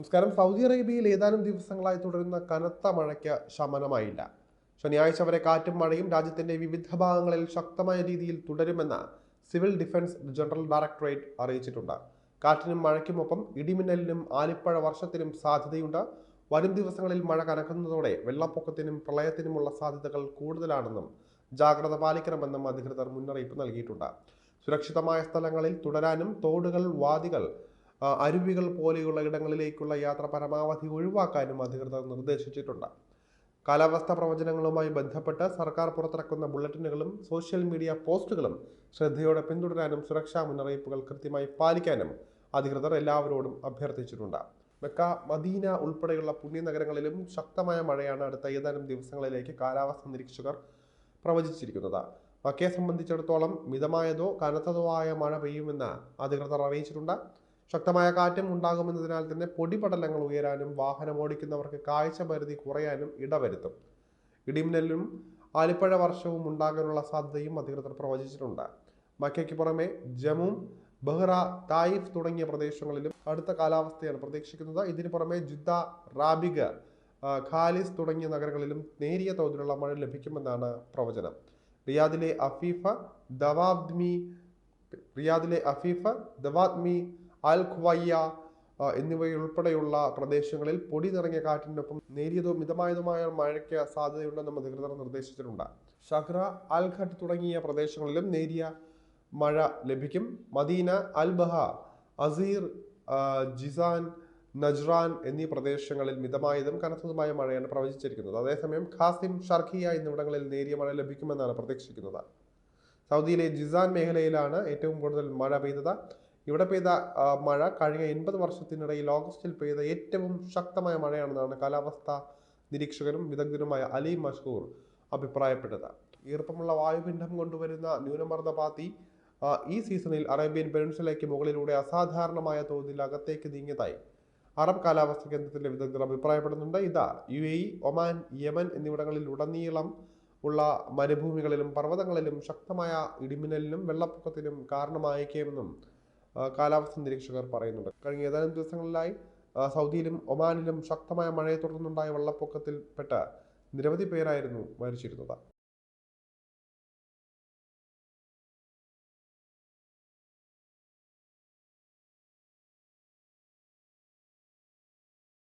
നമസ്കാരം. സൗദി അറേബ്യയിൽ ഏതാനും ദിവസങ്ങളായി തുടരുന്ന കനത്ത മഴയ്ക്ക് ശമനമായില്ല. ശനിയാഴ്ച വരെ കാറ്റും മഴയും രാജ്യത്തിന്റെ വിവിധ ഭാഗങ്ങളിൽ ശക്തമായ രീതിയിൽ തുടരുമെന്ന് സിവിൽ ഡിഫൻസ് ജനറൽ ഡയറക്ടറേറ്റ് അറിയിച്ചിട്ടുണ്ട്. കാറ്റിനും മഴയ്ക്കുമൊപ്പം ഇടിമിന്നലിനും ആലിപ്പഴ വർഷത്തിനും സാധ്യതയുണ്ട്. വരും ദിവസങ്ങളിൽ മഴ കനക്കുന്നതോടെ വെള്ളപ്പൊക്കത്തിനും പ്രളയത്തിനുമുള്ള സാധ്യതകൾ കൂടുതലാണെന്നും ജാഗ്രത പാലിക്കണമെന്നും അധികൃതർ മുന്നറിയിപ്പ് നൽകിയിട്ടുണ്ട്. സുരക്ഷിതമായ സ്ഥലങ്ങളിൽ തുടരാനും തോടുകൾ വാദികൾ അരുവികൾ പോലെയുള്ള ഇടങ്ങളിലേക്കുള്ള യാത്ര പരമാവധി ഒഴിവാക്കാനും അധികൃതർ നിർദ്ദേശിച്ചിട്ടുണ്ട്. കാലാവസ്ഥാ പ്രവചനങ്ങളുമായി ബന്ധപ്പെട്ട് സർക്കാർ പുറത്തിറക്കുന്ന ബുള്ളറ്റിനുകളും സോഷ്യൽ മീഡിയ പോസ്റ്റുകളും ശ്രദ്ധയോടെ പിന്തുടരാനും സുരക്ഷാ മുന്നറിയിപ്പുകൾ കൃത്യമായി പാലിക്കാനും അധികൃതർ എല്ലാവരോടും അഭ്യർത്ഥിച്ചിട്ടുണ്ട്. മെക്ക മദീന ഉൾപ്പെടെയുള്ള പുണ്യനഗരങ്ങളിലും ശക്തമായ മഴയാണ് അടുത്ത ഏതാനും ദിവസങ്ങളിലേക്ക് കാലാവസ്ഥ നിരീക്ഷകർ പ്രവചിച്ചിരിക്കുന്നത്. മക്കയെ സംബന്ധിച്ചിടത്തോളം മിതമായതോ കനത്തതോ ആയ മഴ പെയ്യുമെന്ന് അധികൃതർ അറിയിച്ചിട്ടുണ്ട്. ശക്തമായ കാറ്റും ഉണ്ടാകുമെന്നതിനാൽ തന്നെ പൊടിപടലങ്ങൾ ഉയരാനും വാഹനം ഓടിക്കുന്നവർക്ക് കാഴ്ച പരിധി കുറയാനും ഇടവരുത്തും. ഇടിമിന്നലും ആലിപ്പഴ വർഷവും ഉണ്ടാകാനുള്ള സാധ്യതയും അധികൃതർ പ്രവചിച്ചിട്ടുണ്ട്. മക്കയ്ക്ക് പുറമെ ജമ്മു ബഹ്റ തായിഫ് തുടങ്ങിയ പ്രദേശങ്ങളിലും അടുത്ത കാലാവസ്ഥയാണ് പ്രതീക്ഷിക്കുന്നത്. ഇതിന് പുറമെ ജുദ്ദ റാബിഗ ഖാലിസ് തുടങ്ങിയ നഗരങ്ങളിലും നേരിയ തോതിലുള്ള മഴ ലഭിക്കുമെന്നാണ് പ്രവചനം. റിയാദിലെ അഫീഫ ദവാദ്മി റിയാദിലെ അഫീഫ ദവാദ്മി അൽ ഖുവയ്യ എന്നിവയുൾപ്പെടെയുള്ള പ്രദേശങ്ങളിൽ പൊടി നിറഞ്ഞ കാറ്റിനൊപ്പം നേരിയതോ മിതമായതുമായ മഴയ്ക്ക് സാധ്യതയുണ്ടെന്നും അധികൃതർ നിർദ്ദേശിച്ചിട്ടുണ്ട്. ഷഹ്റ അൽ ഖട്ട് തുടങ്ങിയ പ്രദേശങ്ങളിലും നേരിയ മഴ ലഭിക്കും. Medina Al Baha Asir Jizan Najran എന്നീ പ്രദേശങ്ങളിൽ മിതമായതും കനത്തതുമായ മഴയാണ് പ്രവചിച്ചിരിക്കുന്നത്. അതേസമയം ഖാസിം ഷർഖിയ എന്നിവിടങ്ങളിൽ നേരിയ മഴ ലഭിക്കുമെന്നാണ് പ്രതീക്ഷിക്കുന്നത്. സൗദിയിലെ ജിസാൻ മേഖലയിലാണ് ഏറ്റവും കൂടുതൽ മഴ പെയ്തത്. ഇവിടെ പെയ്ത മഴ കഴിഞ്ഞ എൺപത് വർഷത്തിനിടയിൽ ഓഗസ്റ്റിൽ പെയ്ത ഏറ്റവും ശക്തമായ മഴയാണെന്നാണ് കാലാവസ്ഥാ നിരീക്ഷകനും വിദഗ്ധനുമായ അലി മഷൂർ അഭിപ്രായപ്പെട്ടത്. ഈർപ്പമുള്ള വായുപിണ്ഡം കൊണ്ടുവരുന്ന ന്യൂനമർദ്ദപാത്തി പാത്തി ഈ സീസണിൽ അറേബ്യൻ പെനിൻസുലയ്ക്ക് മുകളിലൂടെ അസാധാരണമായ തോതിൽ അകത്തേക്ക് നീങ്ങിയതായി അറബ് കാലാവസ്ഥാ കേന്ദ്രത്തിലെ വിദഗ്ധർ അഭിപ്രായപ്പെടുന്നുണ്ട്. ഇതാ യു എ ഒമാൻ യമൻ എന്നിവിടങ്ങളിൽ ഉടനീളം ഉള്ള മരുഭൂമികളിലും പർവതങ്ങളിലും ശക്തമായ ഇടിമിന്നലിനും വെള്ളപ്പൊക്കത്തിനും കാരണമായേക്കുമെന്നും കാലാവസ്ഥാ നിരീക്ഷകർ പറയുന്നുണ്ട്. കഴിഞ്ഞ ഏതാനും ദിവസങ്ങളിലായി സൗദിയിലും ഒമാനിലും ശക്തമായ മഴയെ തുടർന്നുണ്ടായ വെള്ളപ്പൊക്കത്തിൽപ്പെട്ട നിരവധി പേരായിരുന്നു മരിച്ചിരുന്നത്.